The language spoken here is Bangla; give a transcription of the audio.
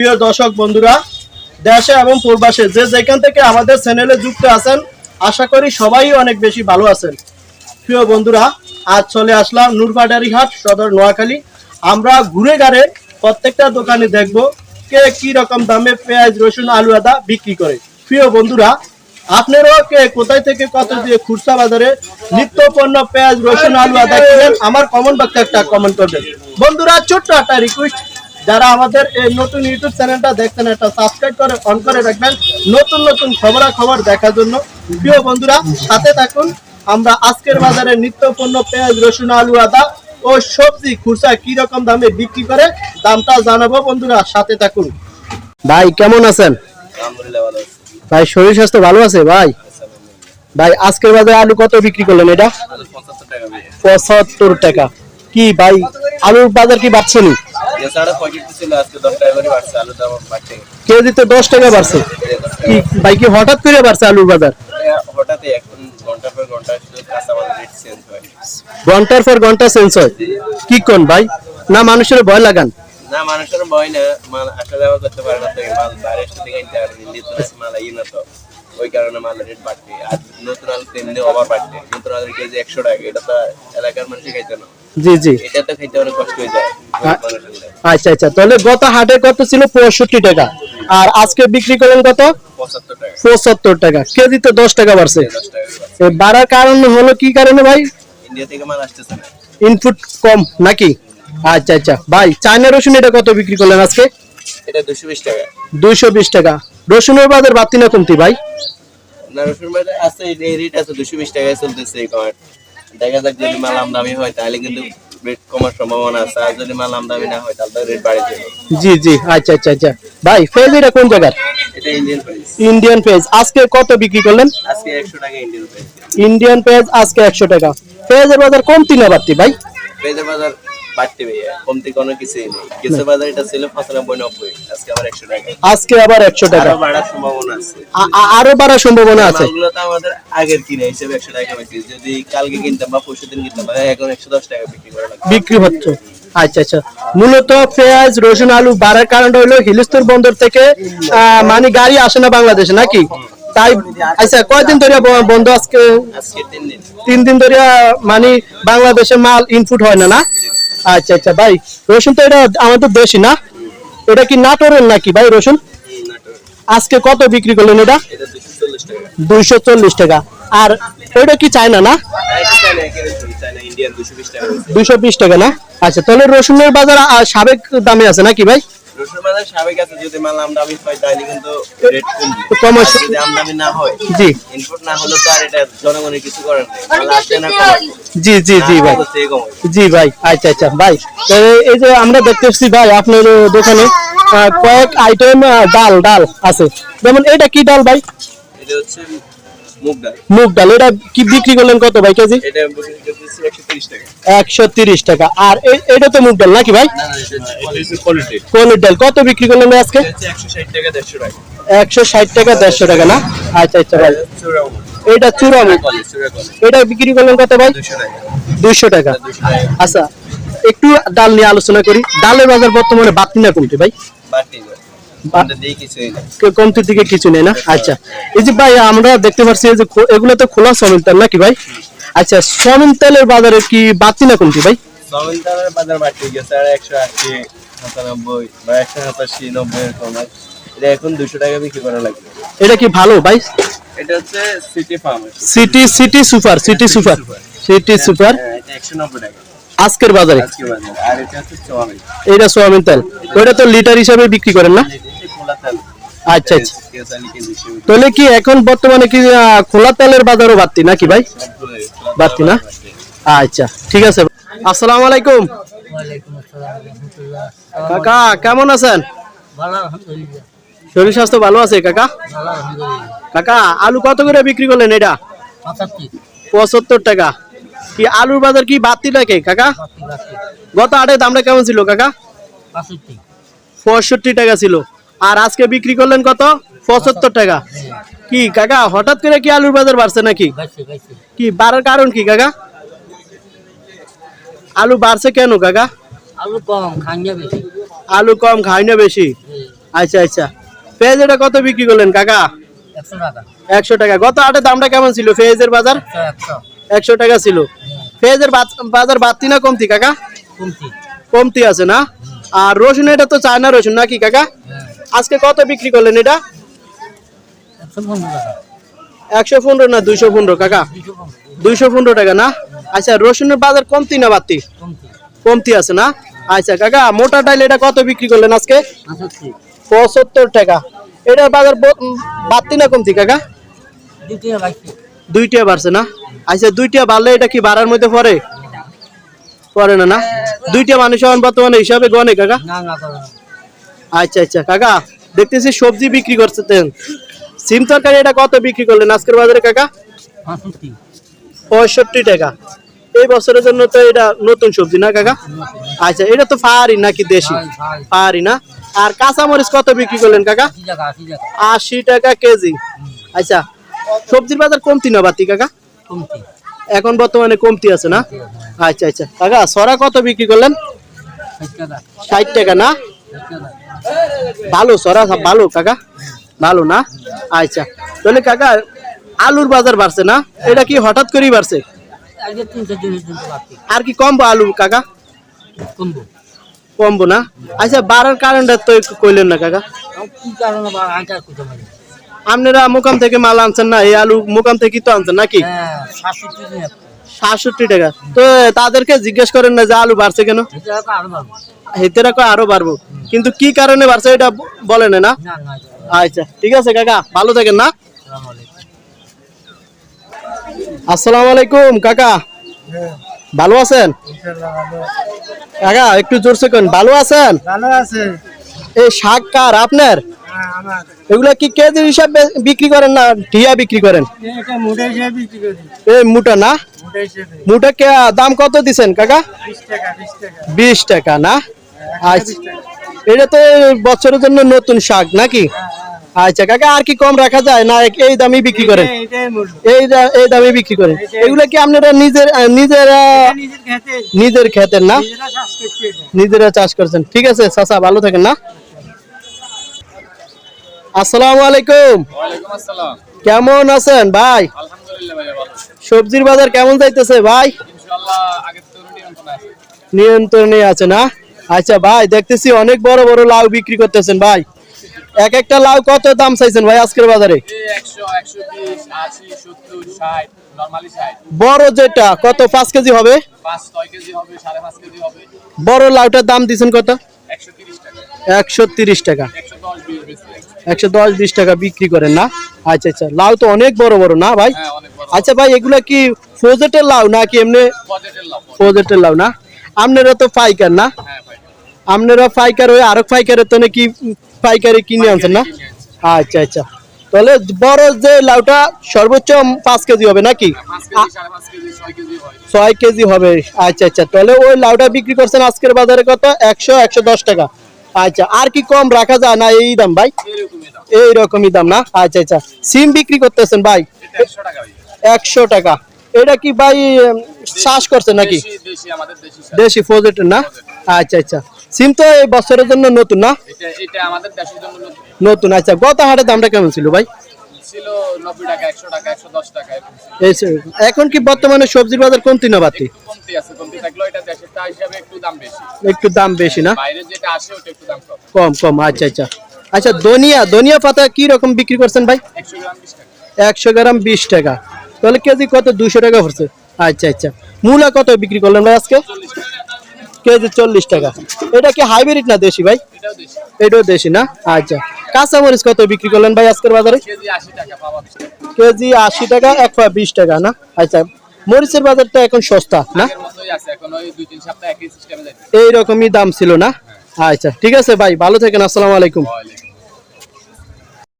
প্রিয় দর্শক বন্ধুরা, দেশে এবং প্রবাসে যে যেখান থেকে আমাদের চ্যানেলে যুক্ত আছেন, আশা করি সবাই অনেক বেশি ভালো আছেন। প্রিয় বন্ধুরা, আজ চলে আসলাম নূরবাডারি হাট, সদর নোয়াখালী। আমরা ঘুরে গাড়ে প্রত্যেকটা দোকানে দেখব কে কি রকম দামে পেঁয়াজ, রসুন, আলু, আদা বিক্রি করে। প্রিয় বন্ধুরা, আপনারাও কে কোথায় থেকে কত দিয়ে খুচরা বাজারে নিত্য পণ্য পেঁয়াজ, রসুন, আলু, আদা কিনেন, আমার কমেন্ট বক্সে একটা কমেন্ট করবেন। বন্ধুরা, ছোট্ট একটা রিকোয়েস্ট যারা আমাদের এই নতুন ইউটিউব চ্যানেলটা দেখছেন একটা সাবস্ক্রাইব করে অন করে রাখবেন। নতুন নতুন খবরা খবর দেখার জন্য। প্রিয় বন্ধুরা সাথে থাকুন। আমরা আজকের বাজারে নিত্য পণ্য পেঁয়াজ রসুন আলু আদা ও সবজি খুচরা কি রকম দামে বিক্রি করে দামটা জানাব বন্ধুরা সাথে থাকুন। ভাই কেমন আছেন? ভাই শরীর স্বাস্থ্য ভালো আছে ভাই? ভাই আজকের বাজারে আলু কত বিক্রি করলেন এটা? পঁচাত্তর টাকা। কি ভাই আলুর বাজার কি বাড়ছে নি? এছাড়া পঁয়ষট্টি ছিল আজকে দশ টাকা করে বাড়ছে আলুর দাম বাড়ছে। কেজিতে দশ টাকা বাড়ছে? কি ভাই হঠাৎ করে বাড়ছে আলুর বাজার? হঠাৎ এখন ঘণ্টা পর ঘণ্টা রেট চেঞ্জ হয়। ঘণ্টার পর ঘণ্টা চেঞ্জ হয়? কি কোন ভাই? না মানুষের ভয় লাগান? না মানুষের ভয় না মাল আসা যাওয়া করতে পারে না তো মাল বাইরে এসে থেকে কিনতে পারে ইন্ডিয়া তো মাল আই না তো। ওই কারণে মালের রেট বাড়ছে। আর নতুন আলু তেমনি অভাব বাড়ছে। নতুন আলুর কেজি একশো টাকা এটা তো এলাকার মানুষই খাইতে না। জি জি। এটা তো খাইতে অনেক কষ্ট হয়ে যায়। আচ্ছা আচ্ছা। তাহলে গত হাটে কত ছিল? পঁয়ষট্টি টাকা। আর আজকে বিক্রি করলেন কত? পঁচাত্তর টাকা। টাকা। কেজিতে দশ টাকা বাড়ছে। বাড়ার কারণ হলো কি কারণে ভাই? ইনপুট কম নাকি? আচ্ছা আচ্ছা। ভাই চায়না রসুন এটা কত বিক্রি করলেন আজকে? এটা দুশো বিশ টাকা। দুইশো বিশ টাকা। রসুনের বাজার বাড়তি না কমতি ভাই? না রসুন বাজার আছে এই রেট আছে দুশো বিশ টাকায় চলতেছে দেখা যাক যদি মাল আমদামি হয় তাহলে কিন্তু রেট কমার সম্ভাবনা আছে। আর যদি মাল আমদামি না হয় তাহলে রেট বাড়ে যাবে জি জি আচ্ছা আচ্ছা আচ্ছা। ভাই ফেজ এটা কোন জায়গা এটা ইন্ডিয়ান ফেজ ইন্ডিয়ান ফেজ আজকে কত বিক্রি করলেন? আজকে একশো টাকা ইন্ডিয়ান ফেজ ইন্ডিয়ান ফেজ আজকে একশো টাকা। ফেজের বাজার কমতি না বাড়তি ভাই? ফেজের বাজার বাড়তে ভাইয়া কমতে কোনো কিছুই নেই। গেছে বাজার এটা ছিল পঁচানব্বই নব্বই আজকে আবার একশো টাকা। আজকে আবার একশো টাকা। বাড়ার সম্ভাবনা আছে। আরও বাড়ার সম্ভাবনা আছে। তো আমাদের আগের কিনে হিসেবে একশো টাকা বেশি যদি কালকে কিনতাম বা পরশু দিন কিনতাম এখন একশো দশ টাকা বিক্রি করা বিক্রি হচ্ছে। আচ্ছা আচ্ছা। মূলত পেঁয়াজ রসুন আলু বাড়ার কারণটা হলো হিলিস্তর বন্দর থেকে মানে গাড়ি আসে না বাংলাদেশে নাকি? তাই আচ্ছা কয়দিন ধরে বন্ধ আজকে? আজকে তিন দিন। তিন দিন ধরে মানে বাংলাদেশে মাল ইনপুট হয় না না? আচ্ছা আচ্ছা ভাই, রসুন তো এটা আমাদের দেশি না? এটা কি নাটোরের নাকি, ভাই, রসুন? আজকে কত বিক্রি করলেন এটা? দুইশো চল্লিশ টাকা। আর ওইটা কি চায়না না? দুইশো বিশ টাকা। না আচ্ছা তাহলে রসুনের বাজার সাবেক দামে আছে নাকি, ভাই? রসুন বাজার আছে যদি মাল আমদানি হয় তাহলে কিন্তু রেট কমবে। কম যদি আমদানি না হয় জি। ইনপুট না হলে তো আর এটা জনগণের কিছু করার নেই। মাল আসে না জি জি জি ভাই। জি ভাই আচ্ছা আচ্ছা ভাই। এই যে আমরা দেখতেছি ভাই আপনার দোকানে কয়েক আইটেম ডাল ডাল আছে। যেমন এটা কি ডাল ভাই? এটা হচ্ছে মুগ ডাল। মুগ ডাল এটা কি বিক্রি করলেন কত ভাই কেজি? একশো তিরিশ টাকা। আর এটা তো মুগ ডাল নাকি ভাই? না না এটা হচ্ছে কোয়ালিটি ডাল। কত বিক্রি করলেন ভাই আজকে? একশো ষাট টাকা দেড়শো টাকা। না? আচ্ছা আচ্ছা ভাই। এটা চূড়া কলেজ এটা বিক্রি করলেন কত ভাই? দুইশো টাকা। টাকা। আচ্ছা একটু ডাল নিয়ে আলোচনা করি। ডালের বাজার বর্তমানে বাড়তি না কমতে ভাই? বাড়তি কমতির দিকে কিছু নেই না? আচ্ছা। এই যে ভাই আমরা দেখতে পাচ্ছি যে এগুলো তো খোলা সমিল তেল নাকি ভাই? আচ্ছা সমিল তেলের বাজারে কি বাড়তি না কমতি ভাই? চাউমিন তালের বাজার বাড়তে গেছে আর একশো আশি সাতানব্বই বা একশো সাতাশি নব্বই এরকম এটা এখন দুশো টাকা বিক্রি করা লাগবে। এটা কি ভালো ভাই? এটা হচ্ছে city farm. City city super city super. City super. হ্যাঁ একশো নব্বই টাকা। আজকের বাজারে? আর এটা হচ্ছে চাউমিন এটা সোয়াবিন তেল। ওটা তো লিটার হিসাবে বিক্রি করেন না? আচ্ছা আচ্ছা। তাহলে কি এখন বর্তমানে কি খোলা তেলের বাজারও বাড়তি নাকি ভাই? বাড়তি না? আচ্ছা ঠিক আছে। আসসালামু আলাইকুম। কাকা কেমন আছেন? শরীর স্বাস্থ্য ভালো আছে কাকা? কাকা আলু কত করে বিক্রি করলেন এটা? পঁচাত্তর টাকা। কি আলুর বাজার কি বাড়তি নাকি কাকা? গত আটের দামটা কেমন ছিল কাকা? পঁয়ষট্টি টাকা ছিল। আর আজকে বিক্রি করলেন কত? পঁচাত্তর টাকা। কি কাকা হঠাৎ করে কি আলুর বাজার বাড়ছে নাকি? কি বাড়ার কারণ কি কাকা? আলু বাড়ছে কেন কাকা? আলু কম খাইয়া বেশি। আলু কম খাই না বেশি আচ্ছা আচ্ছা। পেঁয়াজ এটা কত বিক্রি করলেন কাকা? একশো টাকা। গত হাটের দামটা কেমন ছিল পেঁয়াজের বাজার? একশো টাকা ছিল। পেঁয়াজের বাজ- বাজার বাড়তি না কমতি কাকা? কমতি। আছে না? আর রসুন এটা তো চায়না রসুন নাকি কাকা? আজকে কত বিক্রি করলেন এটা? একশো পনেরো না, দুইশো পনেরো কাকা? দুইশো পনেরো টাকা না? আচ্ছা রসুনের বাজার কমতি না বাড়তি? কমতি আছে না? আচ্ছা কাকা, মোটা ডাইল এটা কত বিক্রি করলেন আজকে? পঁচাত্তর টাকা। এটার বাজার বাড়তি না কমতি কাকা? দুইটা বাড়ছে না? আচ্ছা দুইটা বাড়লে এটা কি বাড়ার মধ্যে পড়ে? পড়ে না না? দুইটা মানুষ এখন বর্তমানে হিসাবে গনে কাকা? আচ্ছা আচ্ছা। কাকা দেখতেছি সবজি বিক্রি করছেন সিম তরকারি এটা কত বিক্রি করলেন? আজকের বাজারে কাকা? পঁয়ষট্টি। টাকা। এই বছরের জন্য তো এটা নতুন সবজি না কাকা? আচ্ছা এটা তো ফাহারি নাকি দেশি? ফাহারি না? আর কাঁচামরিচ কত বিক্রি করলেন কাকা? আশি টাকা কেজি। আচ্ছা সবজির বাজার কমতি না বাতি কাকা? এখন বর্তমানে কমতি আছে না? আচ্ছা আচ্ছা। কাকা সরা কত বিক্রি করলেন? ষাট টাকা। না? ভালো সরা ভালো কাকা? ভালো না? আচ্ছা। তাহলে কাকা আলুর বাজার বাড়ছে না? এটা কি হঠাৎ করেই বাড়ছে? আর কি কমবো আলু কাকা? কমবো। কমবো না? আচ্ছা বাড়ার কারণটা তো কইলেন না কাকা। আপনারা মোকাম থেকে মাল আনছেন না? এই আলু মোকাম থেকে তো আনছেন নাকি? হ্যাঁ সাতষট্টি টাকা। তো তাদেরকে জিজ্ঞেস করেন না যে আলু বাড়ছে কেন? আরও বাড়বো। কিন্তু কি কারণে বাড়ছে এটা বলেন না আচ্ছা ঠিক আছে কাকা ভালো থাকেন না? আসসালামু আলাইকুম কাকা। ভালো আছেন? কাকা একটু জোরসে কেন ভালো আছেন? ভালো আছে। এই শাক কার আপনার? এগুলা কি কেজি হিসাবে বিক্রি করেন না টিয়া বিক্রি করেন? এই মুটা না? মুটা কে দাম কত দিছেন কাকা? বিশ টাকা বিশ টাকা। বিশ টাকা না? আচ্ছা। এটা তো বছরের জন্য নতুন শাক নাকি? আচ্ছা কাকা আর কি কম রাখা যায় না এই দামই বিক্রি করেন? এই এই দামে বিক্রি করেন। এগুলা কি আপনারা নিজের নিজেরা নিজের নিজের খেতেন না? নিজেরা চাষ নিজেরা চাষ করছেন। ঠিক আছে চাচা ভালো থাকেন না? আসসালামু আলাইকুম। কেমন আছেন ভাই? সবজির বাজার কেমন যাইতেছে ভাই? নিয়ন্ত্রণ আছে না? আচ্ছা ভাই দেখতেছি অনেক বড় বড় লাউ বিক্রি করতেছেন ভাই। এক একটা লাউ কত দাম চাইছেন ভাই আজকের বাজারে? এই 100 120 80 70 60 নরমালি 60 বড় যেটা কত পাঁচ কেজি হবে? 5 6 কেজি হবে 5.5 কেজি হবে। বড় লাউটার দাম দিছেন কত? একশো তিরিশ টাকা। 110 20 বেশি একশো দশ বিশ টাকা বিক্রি করেন না? আচ্ছা আচ্ছা। লাউ তো অনেক বড় বড় না ভাই? হ্যাঁ আচ্ছা ভাই এগুলা কি ফোজেটের লাউ নাকি এমনি ফোজেটের লাউ না? আপনারা তো পাইকার না? হ্যাঁ আপনারা পাইকার হয়ে আরও পাইকারের তো নাকি পাইকারি কিনে আনছেন না? আচ্ছা আচ্ছা। তাহলে বড় যে লাউটা সর্বোচ্চ পাঁচ কেজি হবে নাকি? 5 কেজি 5.5 কেজি 6 কেজি হয়। ছয় কেজি হবে। আচ্ছা আচ্ছা। তাহলে ওই লাউটা বিক্রি করছেন আজকের বাজারে কত? একশো একশো দশ টাকা। আচ্ছা আর কি কম রাখা যায় না এই দাম ভাই? এইরকমই দাম না? আচ্ছা আচ্ছা। সিম বিক্রি করতেছেন ভাই? এটা 100 টাকা ভাই একশো টাকা। এটা কি ভাই শ্বাস করছে নাকি? দেশি ফোজেটের না? আচ্ছা আচ্ছা। সিম তো এই বছরের জন্য নতুন না। নতুন আচ্ছা। গত হাটের দামটা কেমন ছিল ভাই? ছিল 90 টাকা 100 টাকা 110 টাকা এই এখন কি বর্তমানে সবজির বাজার কমতি না বাতি কমতি আছে কমতি থাকলেও এটা দেশের তা হিসাবে একটু দাম বেশি। একটু দাম বেশি না? বাইরে যেটা আসে ওটা একটু দাম কম। কম কম আচ্ছা আচ্ছা। আচ্ছা ধনিয়া ধনিয়া পাতা কি রকম বিক্রি করছেন ভাই? একশো গ্রাম বিশ টাকা। একশো গ্রাম বিশ টাকা। তাহলে কেজি কত? দুশো টাকা পড়ছে। আচ্ছা আচ্ছা। মূলা কত বিক্রি করলেন ভাই আজকে? কেজি চল্লিশ টাকা। এটা কি হাইব্রিড না দেশি ভাই? দেশি। এটাও দেশি না? আচ্ছা। কাঁচামরিচ কত বিক্রি করলেন ভাই আজকের বাজারে? কেজি আশি টাকা এক পা বিশ টাকা না? আচ্ছা মরিচের বাজারটা এখন সস্তা না? এইরকমই দাম ছিল না? আচ্ছা ঠিক আছে ভাই ভালো থাকেন আসসালামু আলাইকুম।